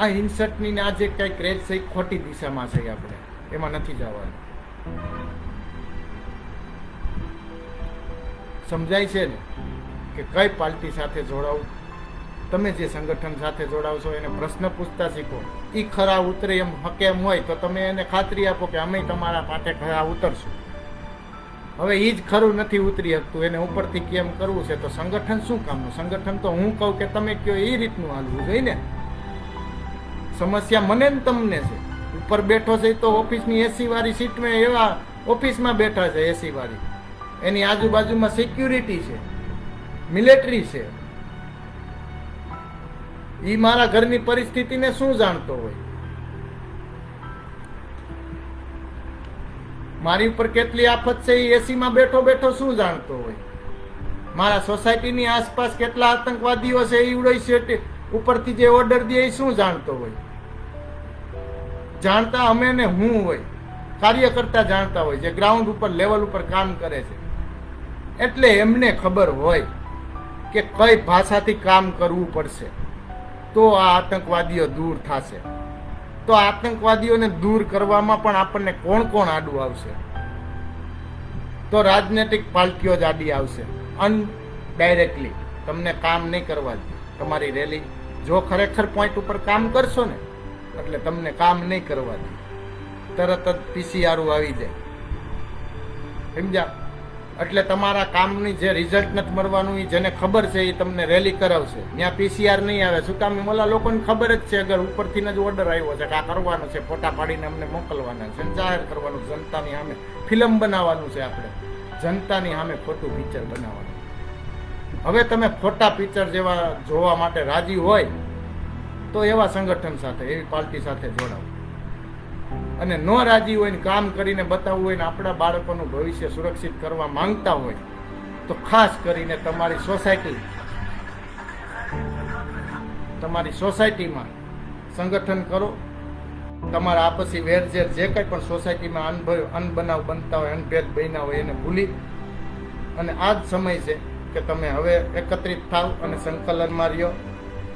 આ હિંસકની આ જે કઈ ક્રેજ છે ખોટી દિશામાં છે આપણે. એમાં નથી જવાનું. સમજાય છે ને કે કઈ પાર્ટી સાથે જોડાવું? તમે જે સંગઠન સાથે જોડાવશો, એને પ્રશ્ન પૂછતા શીખો. એ ખરા ઉતરે એમ હકે એમ હોય, તો તમે એને ખાતરી આપો કે અમે તમારા માટે ખરા ઉતરશું. હવે એ જ ખરું નથી ઉતરી શકતું, એને ઉપરથી કેમ કરવું છે? તો સંગઠન શું કામનું? સંગઠન તો હું કહું કે તમે કયો એ રીતનું હાલવું જોઈએ ને. સમસ્યા મને ને તમને છે. ઉપર બેઠો છે તો ઓફિસની એસી વાળી સીટમાં એવા ઓફિસમાં બેઠા છે એસી વાળી. એની આજુબાજુમાં સિક્યુરિટી છે. મિલિટરી છે. એ મારા ઘરની પરિસ્થિતિને શું જાણતો હોય? મારી ઉપર કેટલી આફત છે એ એસીમાં બેઠો બેઠો શું જાણતો હોય? મારા સોસાયટીની આસપાસ કેટલા આતંકવાદીઓ છે એ ઉડાઈ ઉપરથી જે ઓર્ડર દે એ શું જાણતો હોય? જાણતા અમે ને હું હોય, કાર્યકર્તા જાણતા હોય, જે ગ્રાઉન્ડ ઉપર લેવલ ઉપર કામ કરે છે. એટલે એમને ખબર હોય કે કઈ ભાષાથી કામ કરવું પડશે. તો આ આતંકવાદીઓ દૂર થશે. તો આતંકવાદીઓને દૂર કરવામાં પણ આપણને કોણ કોણ આડું આવશે? તો રાજનૈતિક પાર્ટીઓ જ આડી આવશે. અનડાયરેક્ટલી તમને કામ નહીં કરવા દે. તમારી રેલી જો ખરેખર પોઈન્ટ ઉપર કામ કરશો ને, એટલે તમને કામ નહીં કરવા દે. તરત જ પીસીઆર આવી જાય. સમજ્યા? એટલે તમારા કામની જે રિઝલ્ટ નથી મળવાનું એ જેને ખબર છે એ તમને રેલી કરાવશે. ત્યાં પીસીઆર નહીં આવે. શું કામ? ઓલા લોકોને ખબર જ છે અગર ઉપરથી જ ઓર્ડર આવ્યો છે કે આ કરવાનું છે, ફોટા પાડીને અમને મોકલવાના છે, જાહેર કરવાનું જનતાની સામે ફિલ્મ બનાવવાનું છે આપણે. જનતાની સામે ખોટું પિક્ચર બનાવવાનું. હવે તમે ખોટા પિક્ચર જેવા જોવા માટે રાજી હોય, તો એવા સંગઠન સાથે, એવી પાર્ટી સાથે જોડાવો અને ન રાજી હોય કામ કરીને બતાવવું હોય ને આપણા બાળકોનું ભવિષ્ય સુરક્ષિત કરવા માંગતા હોય, તો ખાસ કરીને તમારી સોસાયટી, તમારી સોસાયટીમાં સંગઠન કરો. તમારા આપસી વેરઝેર જે કંઈ પણ સોસાયટીમાં અનભવ અનબનાવ બનતા હોય, અનભેદ બન્યા હોય એને ભૂલી. અને આ જ સમય છે કે તમે હવે એકત્રિત થાવ અને સંકલનમાં રહ્યો.